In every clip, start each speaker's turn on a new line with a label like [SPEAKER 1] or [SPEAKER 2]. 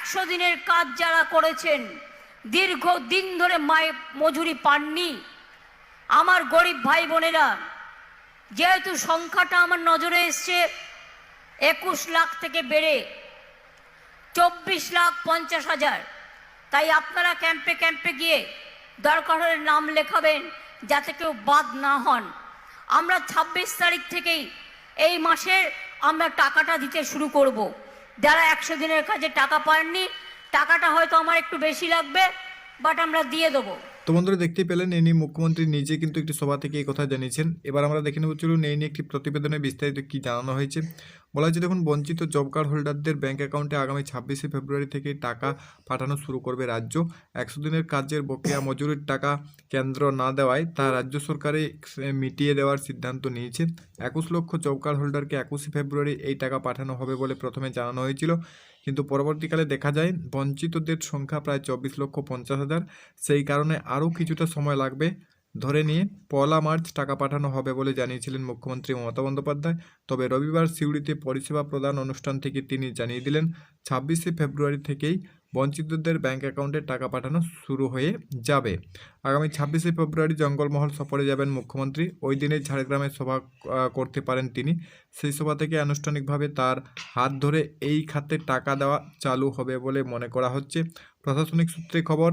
[SPEAKER 1] একশো দিনের কাজ যারা করেছেন দীর্ঘ দিন ধরে মায়ে মজুরি পাননি। আমার গরিব ভাই বোনেরা, যেহেতু সংখ্যাটা আমার নজরে এসছে, একুশ লাখ থেকে বেড়ে চব্বিশ লাখ পঞ্চাশ হাজার। তাই আপনারা ক্যাম্পে ক্যাম্পে গিয়ে দরকার হলে নাম লেখাবেন, যাতে কেউ বাদ না হন। আমরা ছাব্বিশ তারিখ থেকেই এই মাসের আমরা টাকাটা দিতে শুরু করব। যারা একশো দিনের কাজে টাকা পাননি, টাকাটা হয়তো আমার একটু বেশি লাগবে বাট আমরা দিয়ে দেবো।
[SPEAKER 2] তো বন্ধুরা দেখতে পেলেন, এই নিয়ে মুখ্যমন্ত্রী নিজে কিন্তু একটি সভা থেকে এই কথা জানিয়েছেন। এবার আমরা দেখে নেব, চলুন, এই নিয়ে একটি প্রতিবেদনে বিস্তারিত কি জানানো হয়েছে। বলা হয়েছে, দেখুন, বঞ্চিত জব কার্ড হোল্ডারদের ব্যাঙ্ক অ্যাকাউন্টে আগামী ছাব্বিশে ফেব্রুয়ারি থেকে টাকা পাঠানো শুরু করবে রাজ্য। একশো দিনের কাজের বকেয়া মজুরির টাকা কেন্দ্র না দেওয়ায় তা রাজ্য সরকারে মিটিয়ে দেওয়ার সিদ্ধান্ত নিয়েছে। একুশ লক্ষ জব কার্ড হোল্ডারকে একুশে ফেব্রুয়ারি এই টাকা পাঠানো হবে বলে প্রথমে জানানো হয়েছিল। কিন্তু পরবর্তীকালে দেখা যায়, বঞ্চিতদের সংখ্যা প্রায় চব্বিশ লক্ষ পঞ্চাশ হাজার। সেই কারণে আরও কিছুটা সময় লাগবে। ধরে নিয়ে পয়লা মার্চ টাকা পাঠানো হবে বলে জানিয়েছিলেন মুখ্যমন্ত্রী মমতা বন্দ্যোপাধ্যায়। তবে রবিবার সিউড়িতে পরিষেবা প্রদান অনুষ্ঠান থেকে তিনি জানিয়ে দিলেন, ছাব্বিশে ফেব্রুয়ারি থেকেই বঞ্চিতদের ব্যাংক অ্যাকাউন্টে টাকা পাঠানো শুরু হয়ে যাবে। আগামী ছাব্বিশে ফেব্রুয়ারি জঙ্গলমহল সফরে যাবেন মুখ্যমন্ত্রী। ওই দিনে ঝাড়গ্রামে সভা করতে পারেন তিনি। সেই সভা থেকে আনুষ্ঠানিকভাবে তার হাত ধরে এই খাতে টাকা দেওয়া চালু হবে বলে মনে করা হচ্ছে। প্রশাসনিক সূত্রে খবর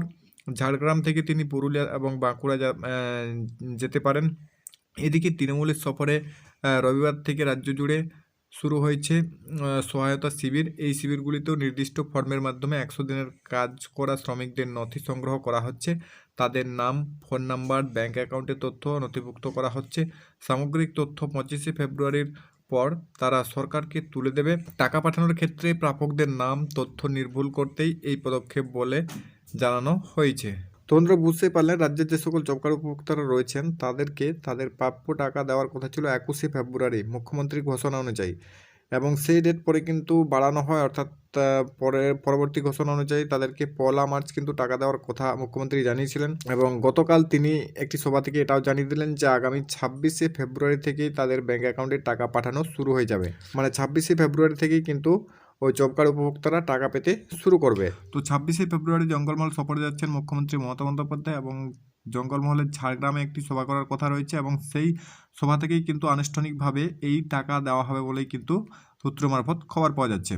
[SPEAKER 2] ঝাড়গ্রাম থেকে তিনি পুরুলিয়া এবং বাঁকুড়া যেতে পারেন। এদিকে তৃণমূলের সফরে রবিবার থেকে রাজ্য জুড়ে শুরু হয়েছে সহায়তা শিবির। এই শিবিরগুলিতেও নির্দিষ্ট ফর্মের মাধ্যমে একশো দিনের কাজ করা শ্রমিকদের নথি সংগ্রহ করা হচ্ছে। তাদের নাম, ফোন নাম্বার ব্যাঙ্ক অ্যাকাউন্টের তথ্য নথিভুক্ত করা হচ্ছে। সামগ্রিক তথ্য পঁচিশে ফেব্রুয়ারির পর তারা সরকারকে তুলে দেবে। টাকা পাঠানোর ক্ষেত্রে প্রাপকদের নাম, তথ্য নির্ভুল করতেই এই পদক্ষেপ বলে জানানো হয়েছে। তোমরা বুঝতে পারলেন রাজ্যের যে সকল জব কার্ড উপভোক্তারা রয়েছেন, তাদেরকে তাদের প্রাপ্য টাকা দেওয়ার কথা ছিল একুশে ফেব্রুয়ারি, মুখ্যমন্ত্রীর ঘোষণা অনুযায়ী। এবং সেই ডেট পরে কিন্তু বাড়ানো হয়, অর্থাৎ পরে, পরবর্তী ঘোষণা অনুযায়ী তাদেরকে পয়লা মার্চ কিন্তু টাকা দেওয়ার কথা মুখ্যমন্ত্রী জানিয়েছিলেন এবং গতকাল তিনি একটি সভা থেকে এটাও জানিয়ে দিলেন যে আগামী ছাব্বিশে ফেব্রুয়ারি থেকেই তাদের ব্যাংক অ্যাকাউন্টে টাকা পাঠানো শুরু হয়ে যাবে। মানে ছাব্বিশে ফেব্রুয়ারি থেকেই কিন্তু ওই জব কার্ড উপভোক্তারা টাকা পেতে শুরু করবে। তো ছাব্বিশে ফেব্রুয়ারি জঙ্গলমহল সফরে যাচ্ছেন মুখ্যমন্ত্রী মমতা বন্দ্যোপাধ্যায় এবং জঙ্গলমহলের ঝাড়গ্রামে একটি সভা করার কথা রয়েছে এবং সেই সভা থেকেই কিন্তু আনুষ্ঠানিকভাবে এই টাকা দেওয়া হবে বলেই কিন্তু সূত্র মারফত খবর পাওয়া যাচ্ছে।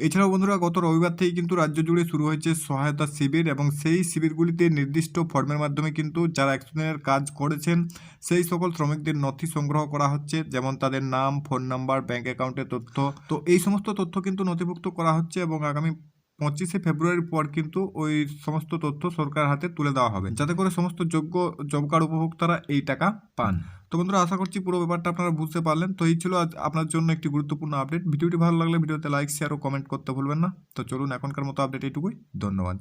[SPEAKER 2] এছাড়াও বন্ধুরা, গত রবিবার থেকেই কিন্তু রাজ্য জুড়ে শুরু হয়েছে সহায়তা শিবির এবং সেই শিবিরগুলিতে নির্দিষ্ট ফর্মের মাধ্যমে কিন্তু যারা একশো দিনের কাজ করেছেন, সেই সকল শ্রমিকদের নথি সংগ্রহ করা হচ্ছে, যেমন তাদের নাম, ফোন নাম্বার, ব্যাংক অ্যাকাউন্টের তথ্য। তো এই সমস্ত তথ্য কিন্তু নথিভুক্ত করা হচ্ছে এবং আগামী পঁচিশে ফেব্রুয়ারির পর কিন্তু ওই সমস্ত তথ্য সরকার হাতে তুলে দেওয়া হবে। যাতে করে সমস্ত যোগ্য জব কার্ড উপভোক্তারা এই টাকা পান। তো বন্ধুরা, আশা করছি পুরো ব্যাপারটা আপনারা বুঝতে পারলেন। তো এই ছিল আজ আপনার জন্য একটি গুরুত্বপূর্ণ আপডেট। ভিডিওটি ভালো লাগলে ভিডিওতে লাইক শেয়ার ও কমেন্ট করতে ভুলবেন না। তো চলুন এখনকার মতো আপডেট এইটুকুই। ধন্যবাদ।